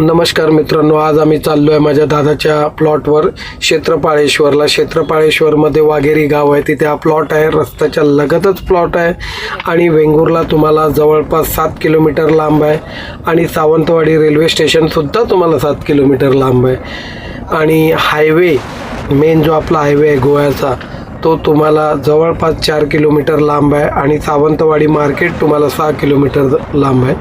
नमस्कार मित्रांनो आज आम्ही चाललो आहे माझ्या दादाच्या प्लॉटवर क्षेत्रपाळेश्वरला. क्षेत्रपाळेश्वरमध्ये वाघेरी गाव आहे. तिथे हा प्लॉट आहे. रस्त्याच्या लगतच प्लॉट आहे. आणि वेंगुर्ला तुम्हाला जवळपास सात किलोमीटर लांब आहे. आणि सावंतवाडी रेल्वे स्टेशनसुद्धा तुम्हाला सात किलोमीटर लांब आहे. आणि हायवे मेन जो आपला हायवे आहे गोव्याचा तो तुम्हाला जवळपास चार किलोमीटर लांब आहे. आणि सावंतवाडी मार्केट तुम्हाला सहा किलोमीटर लांब आहे.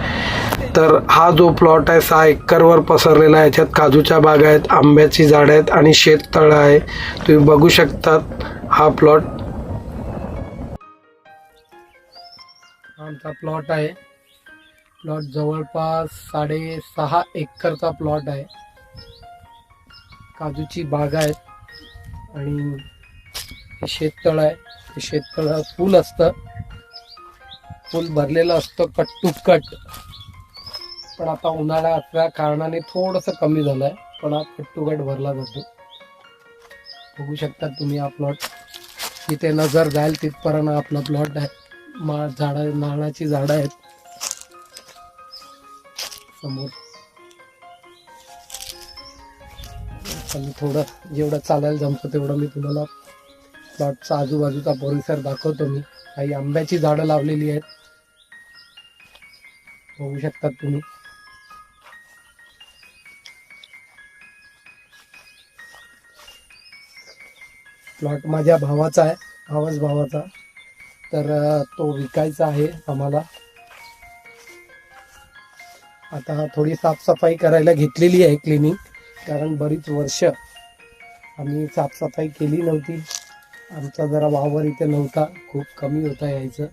तर हा जो प्लॉट आहे सहा एकरवर पसरलेला आहे याच्यात काजूच्या बागा आहेत आंब्याची झाडं आहेत आणि शेततळं आहे. तुम्ही बघू शकतात हा प्लॉट आमचा प्लॉट आहे. प्लॉट जवळपास साडेसहा एकरचा प्लॉट आहे. काजूची बाग आहेत आणि शेततळ आहे. हे शेततळ फुल असतं. फुल भरलेलं असतं कट टू कट. पण आता उन्हाळा असल्या कारणाने थोडंसं कमी झालं आहे पण हा कट टू कट भरला जातो. बघू शकता तुम्ही हा प्लॉट तिथे नजर जाईल तिथपर्यंत आपला प्लॉट आहे. मा झाडं नारळाची झाडं आहेत. समोर. आणि थोडं जेवढं चालायला जमतं तेवढं मी तुम्हाला प्लॉटचा आजूबाजूचा परिसर दाखवतो मी. काही आंब्याची झाडं लावलेली आहेत. बघू शकतात तुम्ही. प्लॉट माझ्या भावाचा आहे भावाच भावाचा. तर तो विकायचा आहे आम्हाला. आता थोडी साफसफाई करायला घेतलेली आहे क्लिनिंग कारण बरीच वर्ष आम्ही साफसफाई केली नव्हती. आमचा जरा वावर इथे नव्हता खूप कमी होता यायचं.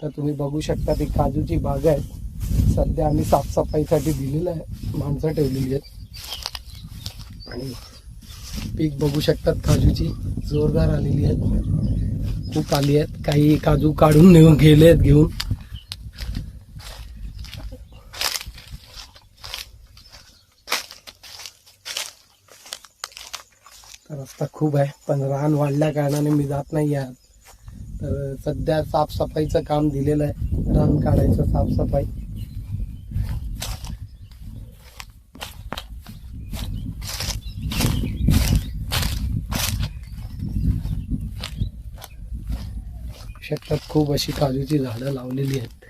तर तुम्ही बघू शकता ती काजूची बाग आहे सध्या आम्ही साफसफाईसाठी दिलेलं आहे माणसं ठेवलेली आहेत. आणि पीक बघू शकतात. काजूची जोरदार आलेली आहेत खूप आली आहेत. काही काजू काढून नेऊन गेले आहेत घेऊन. रस्ता खूप आहे. पण रान वाढल्या कारणाने मी जात नाही आहे. तर सध्या साफसफाईचं काम दिलेलं आहे. रान काढायचं साफसफाई. शकतात खूप अशी काजूची झाडं लावलेली आहेत.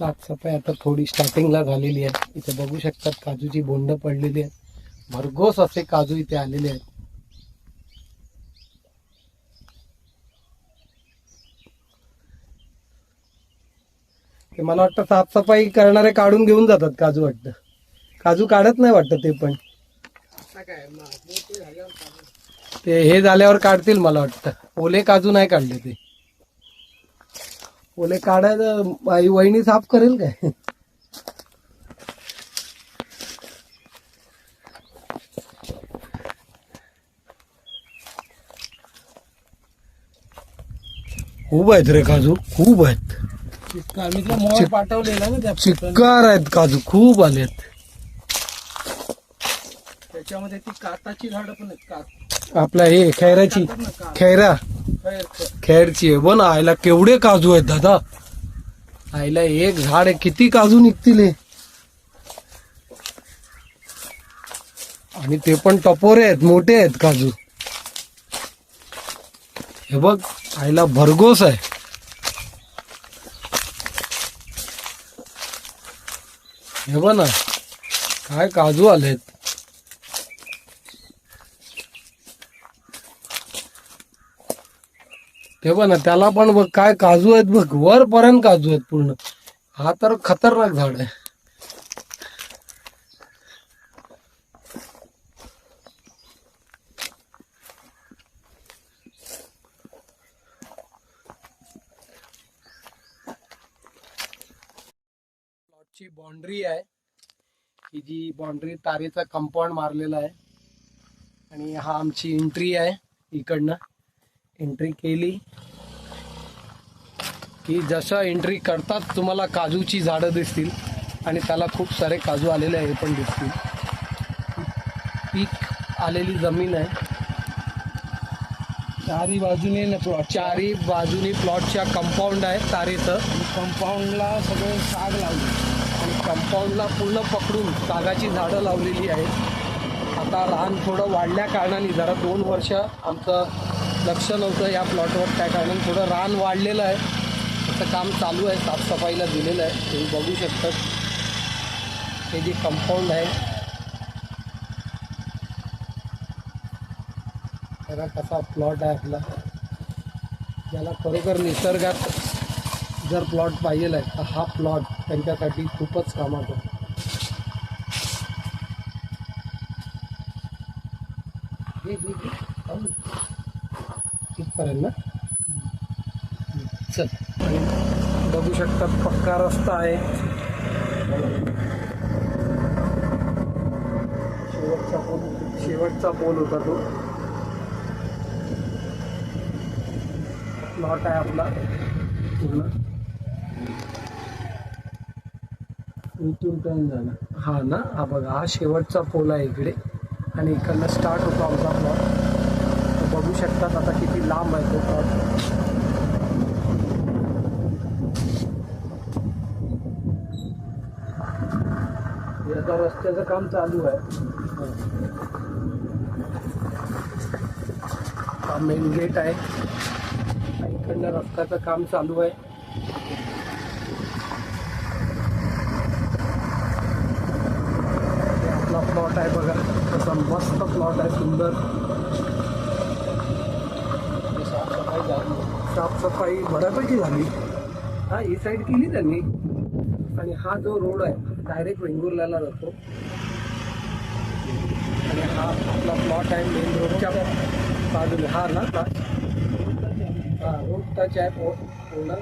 साफसफाई आता थोडी स्टार्टिंगला झालेली आहे इथे बघू शकतात काजूची बोंड पडलेली आहेत. भरघोस असे काजू इथे आलेले आहेत. ते मला वाटतं साफसफाई करणारे काढून घेऊन जातात काजू वाटतं. काजू काढत नाही वाटतं ते पण. ते हे झाल्यावर काढतील मला वाटतं. ओले काजू नाही काढले ते. ओले काढायचं आई वहिनी साफ करेल काय? खूप आहेत रे काजू खूप आहेत. मी तुला मोबाईल पाठवलेला ना त्या चिक्कार आहेत काजू खूप आलेत त्याच्यामध्ये ती काताची झाडं पण आहेत कात. आपल्या हे खैराची कात. खैर. खैरची आहे. बन आईला केवढे काजू आहेत दादा? आईला एक झाड आहे. किती काजू निघतील हे? आणि ते पण टपोरे आहेत मोठे आहेत काजू. हे बघ आईला भरघोस आहे. हे बघ ना काय काजू आलेत. ते बघ ना त्याला पण बघ काय काजू आहेत बघ वरपर्यंत काजू आहेत पूर्ण. हा तर खतरनाक झाड आहे. ची बाउंड्री आहे. ही जी बाउंड्री तारेचा कंपाऊंड मारलेला आहे. आणि हा आमची एंट्री आहे इकडनं. एंट्री केली की जसं एंट्री करतात तुम्हाला काजूची झाडं दिसतील आणि त्याला खूप सारे काजू आलेले आहे हे पण दिसतील. पीक आलेली जमीन आहे. चारी बाजूने ना प्लॉट चारी बाजूने प्लॉटच्या कंपाऊंड आहे तारेचं. कंपाऊंडला सगळे साग लावले. आणि कंपाऊंडला पूर्ण पकडून सागाची झाडं लावलेली आहेत. आता लहान थोडं वाढल्या कारणाने जरा दोन वर्ष आमचं लक्ष नव्हतं या प्लॉटवर त्या कारणाने थोडं रान वाढलेलं आहे. त्याचं काम चालू आहे साफसफाईला दिलेलं आहे. तुम्ही बघू शकतात हे जे कंपाऊंड आहे बघा कसा प्लॉट आहे आपला. ज्याला खरोखर निसर्गात जर प्लॉट पाहिजे आहे तर हा प्लॉट त्यांच्यासाठी खूपच कामात आहे. तिथपर्यंत चल. बघू शकता पक्का रस्ता आहे. शेवटचा पोल शेवटचा पोल होता तो. प्लॉट आहे आपला. पूर्ण. इथून टर्न झाला. हा ना? हा बघा हा शेवटचा पोल आहे इकडे. आणि इकडनं स्टार्ट होतो आमचा प्लॉट बघू शकतात आता किती लांब आहे तो प्लॉट आता रस्त्याचं काम चालू आहे. हा मेन गेट आहे. इकडनं रस्त्याचं काम चालू आहे. आपला प्लॉट आहे बघा. तसा मस्त प्लॉट आहे सुंदर साफसफाई झाली साफसफाई बऱ्यापैकी झाली. हा ही साईड केली त्यांनी. आणि हा जो रोड आहे डायरेक्ट वेंगुर्ल्याला जातो. आणि हा आपला प्लॉट आहे मेन रोडच्या बाजूने. हा ना plot? हा रोड टच आहे पूर्ण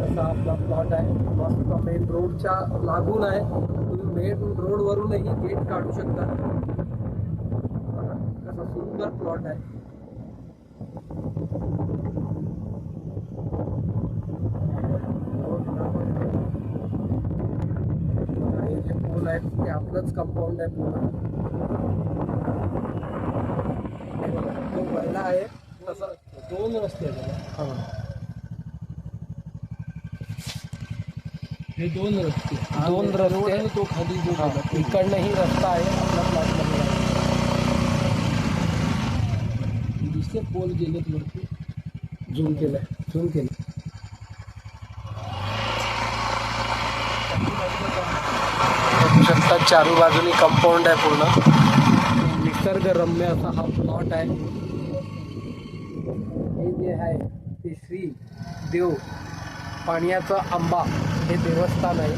तसा आपला प्लॉट आहे. मस्त मेन रोडच्या लागून आहे. तुम्ही मेन रोडवरूनही गेट काढू शकता. कसा सुंदर प्लॉट आहे. आहेत ते आपलंच कंपाऊंड आहे पूर्ण हे तो पहिला आहे तसं दोन रस्ते आहेत हा. हे दोन रस्ते दोन रस्ते. तो खाली हा. इकडनंही रस्ता आहे दिसते पोल गेलेत वरती झूम केलंय झूम केलं बघू चारू बाजूनी कंपाऊंड आहे पूर्ण. निसर्गरम्य असा हा प्लॉट आहे. हे जे आहे ते श्री देव पाण्याचा आंबा हे देवस्थान आहे.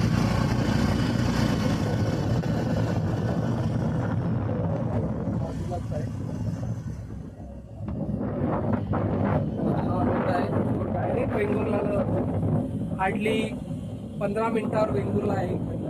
हा आहे डायरेक्ट वेंगुर्ला हार्डली पंधरा मिनिटावर वेंगुर्ला आहे.